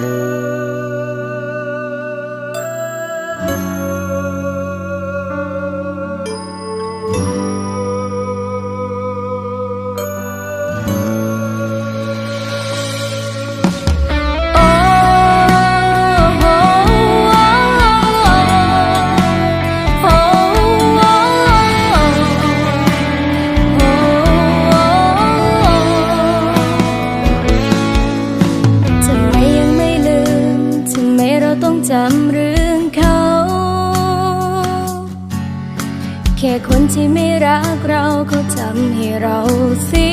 โค่คนที่ไม่รักเราเขาทำให้เราเสี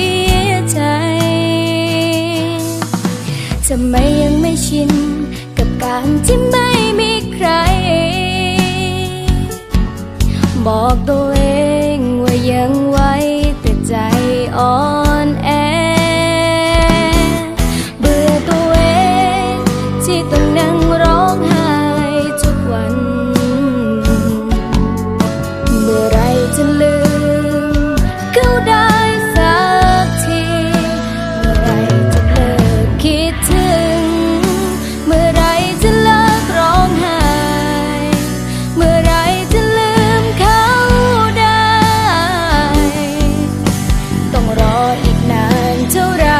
ยใจทำไมยังไม่ชินกับการที่ไม่มีใคร บอกตัวเองว่ายังไหวแต่ใจอ่อนแอ เบื่อตัวเองที่ต้องนั่ง ออีกนานเท่าไร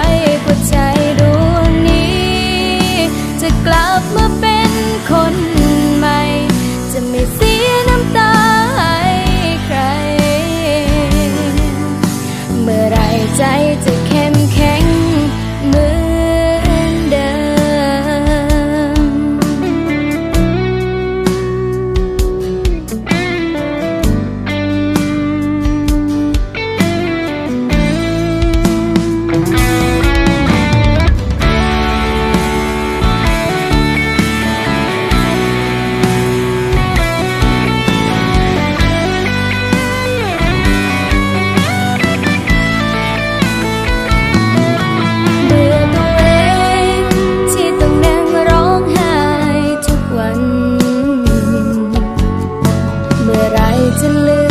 จะลื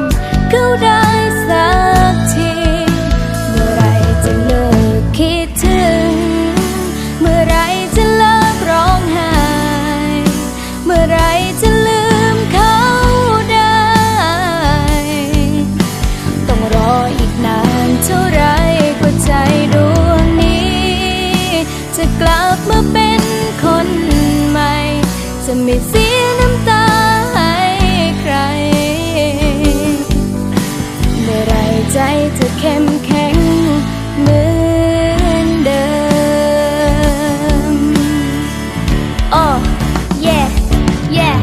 มเขาได้สักที เมื่อไรจะเลิกคิดถึง เมื่อไรจะเลิกร้องไห้ เมื่อไรจะลืมเขาได้ ต้องรออีกนานเท่าไรกว่าใจดวงนี้ จะกลับมาเป็นคนใหม่ จะไม่เสีย จะเข้มแข็งเหมือนเดิมโอ้ yeah yeah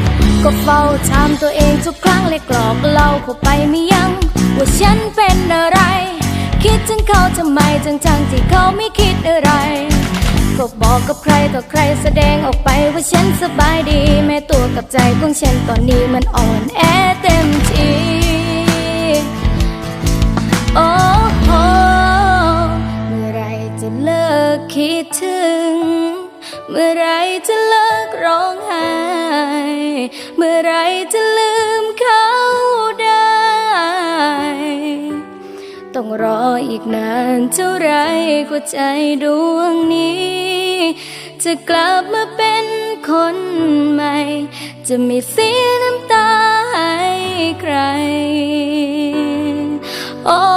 ก็เฝ้าถามตัวเองทุกครั้งเลยกรอกเล่าเข้าไปไม่ยัง้งว่าฉันเป็นอะไร คิดถึงเขาทำไมทั้งทั้งๆที่เขาไม่คิดอะไร ก็บอกกับใครต่อใครแสดงออกไปว่าฉันสบายดี แม้ตัวกับใจของฉันตอนนี้มันอ่อนแอเต็ม จะเลิกคิดถึง เมื่อไรจะเลิกร้องไห้ เมื่อไรจะลืมเขาได้ ต้องรออีกนานเท่าไรกว่าใจดวงนี้ จะกลับมาเป็นคนใหม่ จะไม่เสียน้ำตาให้ใคร โอ้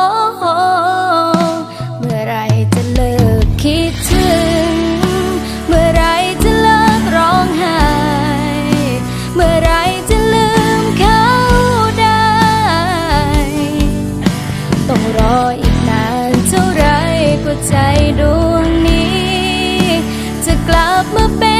ว่าใจดวงนี้ จะกลับมาเป็นคน